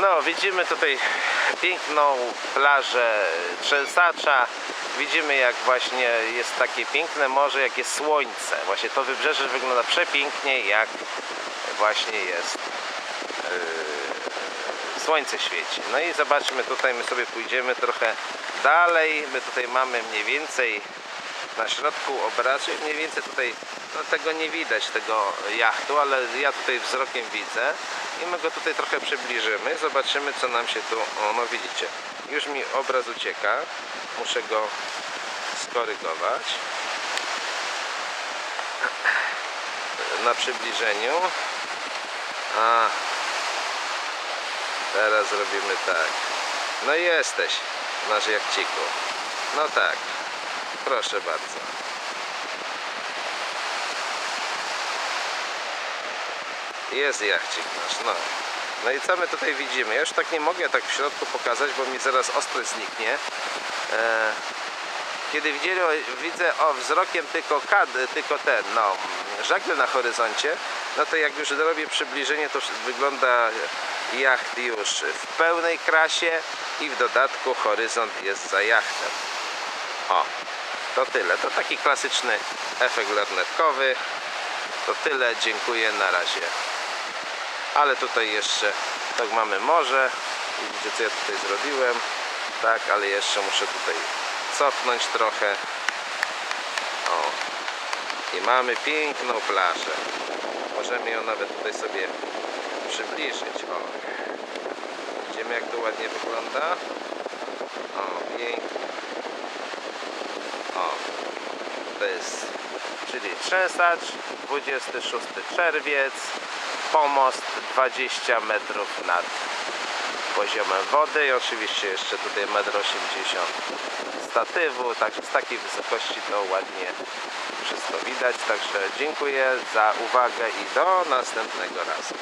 No, widzimy tutaj piękną plażę Trzęsacza. Widzimy jak właśnie jest takie piękne morze, jak jest słońce. Właśnie to wybrzeże wygląda przepięknie, jak właśnie jest yy, słońce świeci. No i zobaczmy tutaj, my sobie pójdziemy trochę dalej. My tutaj mamy mniej więcej na środku obrazu, mniej więcej tutaj no tego nie widać, tego jachtu, ale ja tutaj wzrokiem widzę i my go tutaj trochę przybliżymy, zobaczymy co nam się tu, o no widzicie, już mi obraz ucieka, muszę go skorygować. Na przybliżeniu. A. Teraz robimy tak. No jesteś nasz jachciku no tak. Proszę bardzo Jest jachcik nasz, no. No i co my tutaj widzimy? Ja już tak nie mogę tak w środku pokazać, bo mi zaraz ostrość zniknie. E, kiedy widzieli, widzę o wzrokiem tylko kad, tylko ten, no, żagle na horyzoncie, no to jak już zrobię przybliżenie, to wygląda jacht już w pełnej krasie i w dodatku horyzont jest za jachtem. O, to tyle. To taki klasyczny efekt lornetkowy. To tyle, dziękuję, na razie. Ale tutaj jeszcze, tak mamy morze. Widzicie co ja tutaj zrobiłem. Tak, ale jeszcze muszę tutaj cofnąć trochę. O. I mamy piękną plażę. Możemy ją nawet tutaj sobie przybliżyć. O. Widzimy jak to ładnie wygląda. O, pięknie. O. To jest, czyli Trzęsacz, 26 czerwiec, pomost 20 metrów nad poziomem wody i oczywiście jeszcze tutaj 1,80 m statywu, także z takiej wysokości to ładnie wszystko widać, także dziękuję za uwagę i do następnego razu.